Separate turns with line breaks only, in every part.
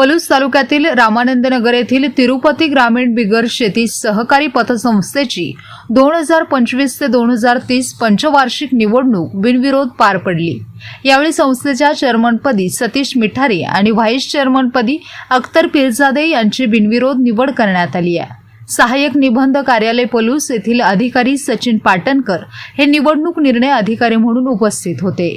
पलूस तालुक्यातील रामानंदनगर येथील तिरुपती ग्रामीण बिगर शेती सहकारी पतसंस्थेची दोन हजार पंचवीस ते दोन हजार तीस पंचवार्षिक निवडणूक बिनविरोध पार पडली. यावेळी संस्थेच्या चेअरमनपदी सतीश मिठारी आणि व्हाईस चेअरमनपदी अख्तर पिरजादे यांची बिनविरोध निवड करण्यात आली आहे. सहाय्यक निबंध कार्यालय पलूस येथील अधिकारी सचिन पाटणकर हे निवडणूक निर्णय अधिकारी म्हणून उपस्थित होते.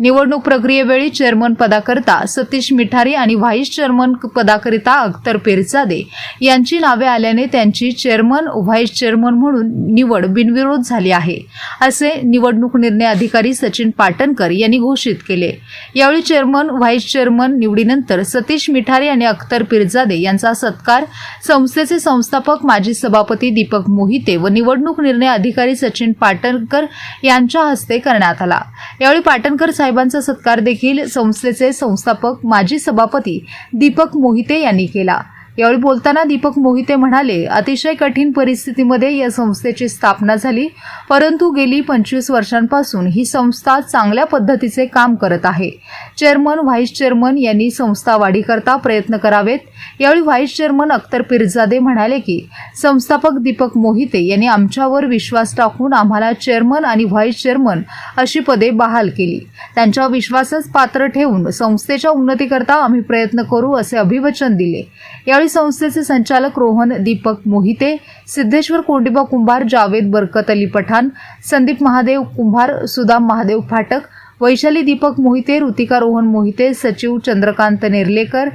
निवडणूक प्रक्रियेवेळी चेअरमन पदाकरिता सतीश मिठारी आणि व्हाईस चेअरमन पदाकरिता अख्तर पेरजादे यांची नावे आल्याने त्यांची चेअरमन व्हाईस चेअरमन म्हणून निवड बिनविरोध झाली आहे असे निवडणूक निर्णय अधिकारी सचिन पाटणकर यांनी घोषित केले. यावेळी चेअरमन व्हाईस चेअरमन निवडीनंतर सतीश मिठारी आणि अख्तर पिरजादे यांचा सत्कार संस्थेचे संस्थापक माजी सभापती दीपक मोहिते व निवडणूक निर्णय अधिकारी सचिन पाटणकर यांच्या हस्ते करण्यात आला. यावेळी पाटणकर साहेबांचा सत्कार देखील संस्थेचे संस्थापक माजी सभापती दीपक मोहिते यांनी केला. यावेळी बोलताना दीपक मोहिते म्हणाले अतिशय कठीण परिस्थितीमध्ये या संस्थेची स्थापना झाली परंतु गेली पंचवीस वर्षांपासून ही संस्था चांगल्या पद्धतीचे काम करत आहे. चेअरमन व्हाईस चेअरमन यांनी संस्था वाढीकरता प्रयत्न करावेत. यावेळी व्हाईस चेअरमन अख्तर पिरजादे म्हणाले की संस्थापक दीपक मोहिते यांनी आमच्यावर विश्वास टाकून आम्हाला चेअरमन आणि व्हाईस चेअरमन अशी पदे बहाल केली. त्यांच्या विश्वासच पात्र ठेवून संस्थेच्या उन्नतीकरता आम्ही प्रयत्न करू असे अभिवचन दिले. यावेळी संस्थेचे संचालक रोहन दीपक मोहिते सिद्धेश्वर कोंडिबा कुंभार जावेद बरकत अली पठाण संदीप महादेव कुंभार सुदाम महादेव फाटक वैशाली दीपक मोहिते ऋतिका रोहन मोहिते सचिव चंद्रकांत नेर्लेकर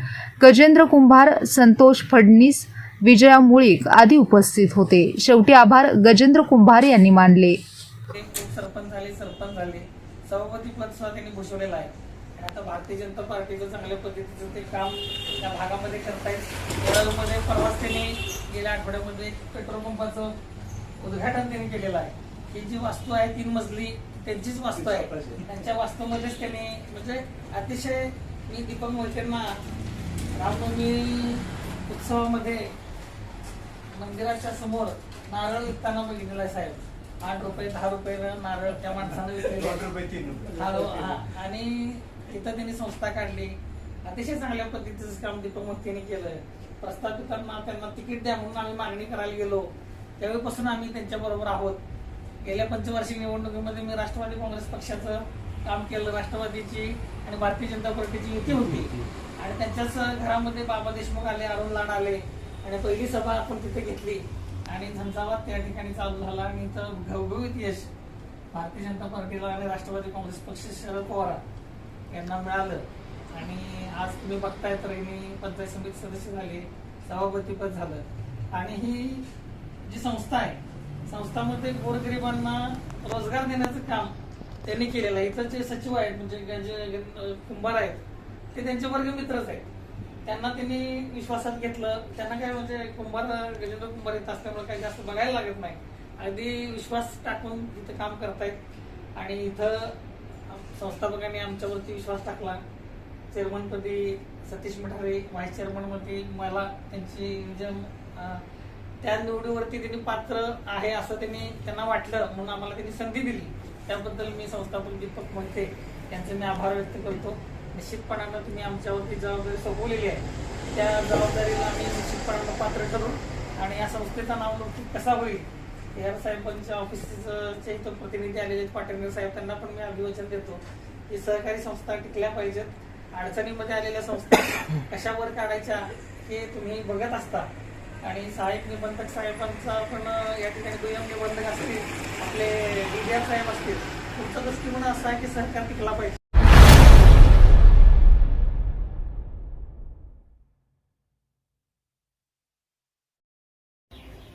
गजेंद्र कुंभार संतोष फडणीस विजया मुळीक आदी उपस्थित होते. शेवटी आभार गजेंद्र कुंभार यांनी मानले.
सरपंच झाले सरपंच झाले. सभापती पद सुद्धा त्यांनी भूषवलेलं आहे. आता भारतीय जनता पार्टीचं चांगल्या पद्धतीचं ते काम त्या भागामध्ये करतायत. केरळमध्ये परवाच त्यांनी गेल्या आठवड्यामध्ये पेट्रोल पंपाचं उद्घाटन त्यांनी केलेलं आहे. ही जी वास्तू आहे तीन मजली त्यांचीच वास्तू आहे. त्यांच्या वास्तूमध्येच त्यांनी म्हणजे अतिशय मी दीपक मोहितेंना रामनवमी उत्सवामध्ये मंदिराच्या समोर नारळ विकताना बघितलेला आहे साहेब. आठ रुपये दहा रुपये नारळ त्या माणसानं विकलेले हा. आणि तिथं त्यांनी संस्था काढली. अतिशय चांगल्या पद्धतीचं काम दीपक मोहितेने केलं प्रस्थापितांना त्यांना तिकीट द्या म्हणून आम्ही मागणी करायला गेलो. त्यावेळीपासून आम्ही त्यांच्या बरोबर आहोत. गेल्या पंचवार्षिक निवडणुकीमध्ये मी राष्ट्रवादी काँग्रेस पक्षाचं काम केलं. राष्ट्रवादीची आणि भारतीय जनता पार्टीची युती होती. आणि त्यांच्याच घरामध्ये बाबा देशमुख आले अरुण लाड आले. आणि पहिली सभा आपण तिथे घेतली. आणि झंझावात त्या ठिकाणी चालू झाला. आणि इथं घवघवीत यश भारतीय जनता पार्टीला आणि राष्ट्रवादी काँग्रेस पक्ष शरद पवार यांना मिळालं. आणि आज तुम्ही बघताय तर यांनी पंचायत समिती सदस्य झाले सभापतीपद झालं. आणि ही जी संस्था आहे संस्थामध्ये गोरगरिबांना रोजगार देण्याचं काम त्यांनी केलेलं आहे. इथं जे सचिव आहेत म्हणजे जे कुंभार आहेत ते त्यांचे वर्ग मित्रच आहेत. त्यांना त्यांनी विश्वासात घेतलं. त्यांना काय म्हणजे कुंभार गजेंद्र कुंभार येत असल्यामुळे काही जास्त बघायला लागत नाही. अगदी विश्वास टाकून इथं काम करतायत. आणि इथं संस्थापकांनी आमच्यावरती विश्वास टाकला. चेअरमनपदी सतीश मठारे व्हाईस चेअरमनमध्ये मला त्यांची जम त्या निवडीवरती त्यांनी पात्र आहे असं त्यांनी त्यांना वाटलं म्हणून आम्हाला त्यांनी संधी दिली. त्याबद्दल मी संस्थापक दीपक मोहिते यांचे मी आभार व्यक्त करतो. निश्चितपणानं तुम्ही आमच्यावरती जबाबदारी सोपवलेली आहे. त्या जबाबदारीला आम्ही निश्चितपणानं पात्र ठरू आणि या संस्थेचा नावलौकिक कसा होईल या साहेबांच्या ऑफिसचे इथं प्रतिनिधी आलेले आहेत साहेब त्यांना पण मी अभिवचन देतो. की सहकारी संस्था टिकल्या पाहिजेत. अडचणीमध्ये आलेल्या संस्था कशावर काढायच्या हे तुम्ही बघत असता. आणि सहाय्यक निबंधक साहेबांचा पण या ठिकाणी दुय्यम निबंधक असतील आपले डीडीआर साहेब असतील तुमचं दृष्टिकोन असा आहे की सहकार टिकला पाहिजे.